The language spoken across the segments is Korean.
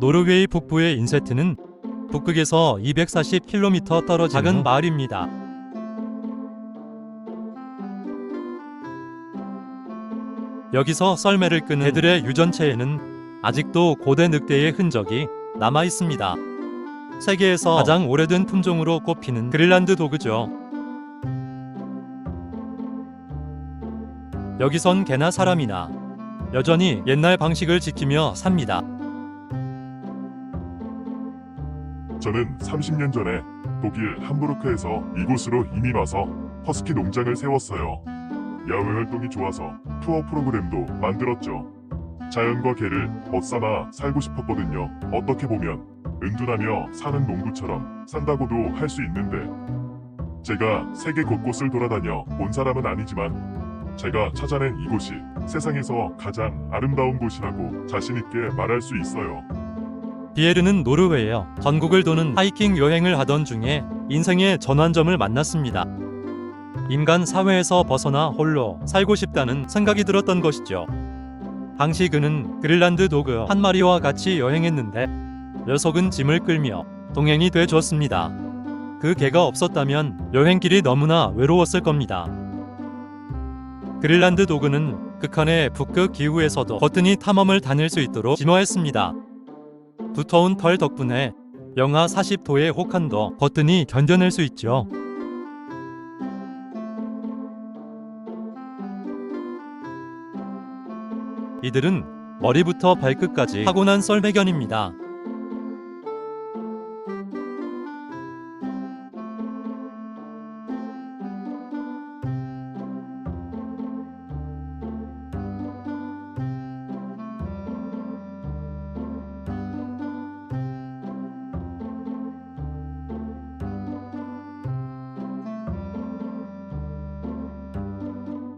노르웨이 북부의 인세트는 북극에서 240km 떨어진 작은 후 마을입니다. 여기서 썰매를 끄는 개들의 유전체에는 아직도 고대 늑대의 흔적이 남아 있습니다. 세계에서 가장 오래된 품종으로 꼽히는 그릴란드 도그죠. 여기선 개나 사람이나 여전히 옛날 방식을 지키며 삽니다. 저는 30년 전에 독일 함부르크에서 이곳으로 이민 와서 허스키 농장을 세웠어요. 야외 활동이 좋아서 투어 프로그램도 만들었죠. 자연과 개를 벗삼아 살고 싶었거든요. 어떻게 보면 은둔하며 사는 농부처럼 산다고도 할 수 있는데 제가 세계 곳곳을 돌아다녀 본 사람은 아니지만 제가 찾아낸 이곳이 세상에서 가장 아름다운 곳이라고 자신있게 말할 수 있어요. 비에르는 노르웨이어 전국을 도는 하이킹 여행을 하던 중에 인생의 전환점을 만났습니다. 인간 사회에서 벗어나 홀로 살고 싶다는 생각이 들었던 것이죠. 당시 그는 그릴란드 도그 한 마리와 같이 여행했는데 녀석은 짐을 끌며 동행이 돼 줬습니다. 그 개가 없었다면 여행길이 너무나 외로웠을 겁니다. 그릴란드 도그는 극한의 북극 기후에서도 거뜬히 탐험을 다닐 수 있도록 진화했습니다. 두터운 털 덕분에 영하 40도의 혹한도 버튼이 견뎌낼 수 있죠. 이들은 머리부터 발끝까지 타고난 썰매견입니다.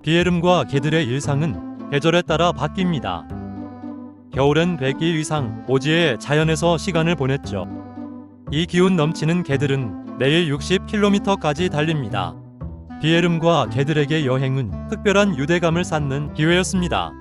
비에름과 개들의 일상은 계절에 따라 바뀝니다. 겨울엔 100일 이상 오지에 자연에서 시간을 보냈죠. 이 기운 넘치는 개들은 매일 60km까지 달립니다. 비에름과 개들에게 여행은 특별한 유대감을 쌓는 기회였습니다.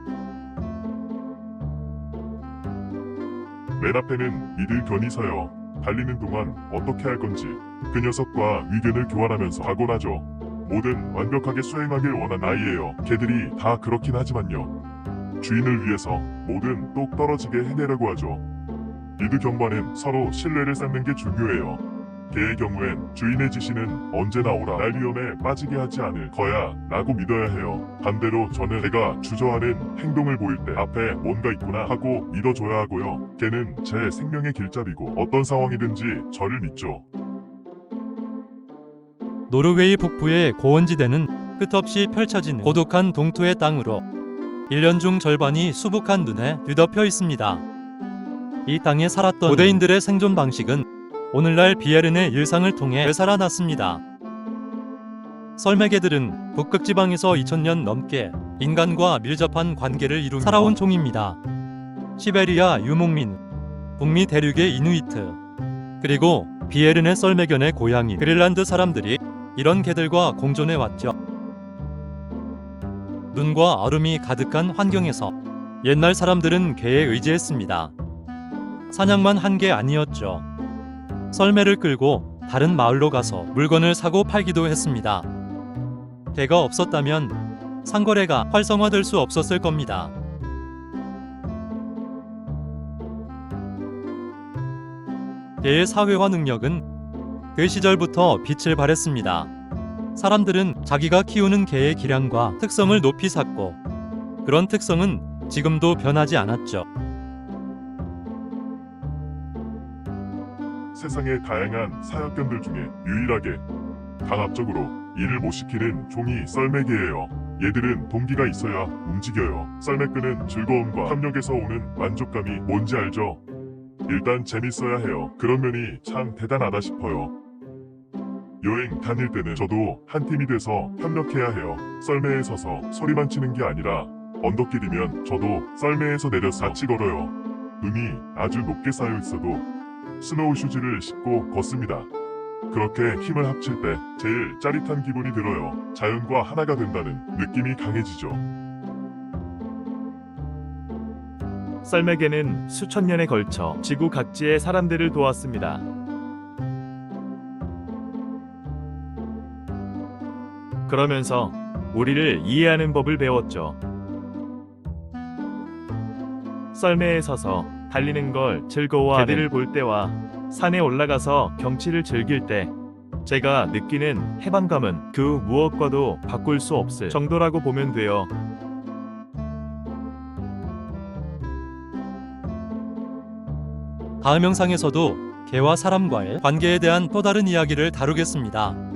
맨 앞에는 이들 견이 서요. 달리는 동안 어떻게 할 건지 그 녀석과 의견을 교환하면서 가곤 하죠. 뭐든 완벽하게 수행하길 원한 아이예요. 개들이 다 그렇긴 하지만요. 주인을 위해서 뭐든 똑 떨어지게 해내려고 하죠. 리드 경과는 서로 신뢰를 쌓는 게 중요해요. 개의 경우엔 주인의 지시는 언제나 오라 날 위험에 빠지게 하지 않을 거야 라고 믿어야 해요. 반대로 저는 개가 주저하는 행동을 보일 때 앞에 뭔가 있구나 하고 믿어줘야 하고요. 개는 제 생명의 길잡이고 어떤 상황이든지 저를 믿죠. 노르웨이 북부의 고원지대는 끝없이 펼쳐지는 고독한 동토의 땅으로 1년 중 절반이 수북한 눈에 뒤덮여 있습니다. 이 땅에 살았던 고대인들의 생존 방식은 오늘날 비에른의 일상을 통해 되살아났습니다. 썰매개들은 북극 지방에서 2000년 넘게 인간과 밀접한 관계를 이루며 살아온 종입니다. 시베리아 유목민, 북미 대륙의 이누이트, 그리고 비에른의 썰매견의 고향인 그릴란드 사람들이 이런 개들과 공존해 왔죠. 눈과 얼음이 가득한 환경에서 옛날 사람들은 개에 의지했습니다. 사냥만 한 게 아니었죠. 썰매를 끌고 다른 마을로 가서 물건을 사고 팔기도 했습니다. 개가 없었다면 상거래가 활성화될 수 없었을 겁니다. 개의 사회화 능력은 그 시절부터 빛을 발했습니다. 사람들은 자기가 키우는 개의 기량과 특성을 높이 샀고 그런 특성은 지금도 변하지 않았죠. 세상의 다양한 사역견들 중에 유일하게 강압적으로 일을 못 시키는 종이 썰매개예요. 얘들은 동기가 있어야 움직여요. 썰매 끄는 즐거움과 협력에서 오는 만족감이 뭔지 알죠? 일단 재밌어야 해요. 그런 면이 참 대단하다 싶어요. 여행 다닐 때는 저도 한 팀이 돼서 협력해야 해요. 썰매에 서서 소리만 치는 게 아니라 언덕길이면 저도 썰매에서 내려서 같이 걸어요. 눈이 아주 높게 쌓여 있어도 스노우 슈즈를 신고 걷습니다. 그렇게 힘을 합칠 때 제일 짜릿한 기분이 들어요. 자연과 하나가 된다는 느낌이 강해지죠. 썰매개는 수천 년에 걸쳐 지구 각지의 사람들을 도왔습니다. 그러면서 우리를 이해하는 법을 배웠죠. 썰매에 서서 달리는 걸 즐거워하는 개들을 볼 때와 산에 올라가서 경치를 즐길 때 제가 느끼는 해방감은 그 무엇과도 바꿀 수 없을 정도라고 보면 돼요. 다음 영상에서도 개와 사람과의 관계에 대한 또 다른 이야기를 다루겠습니다.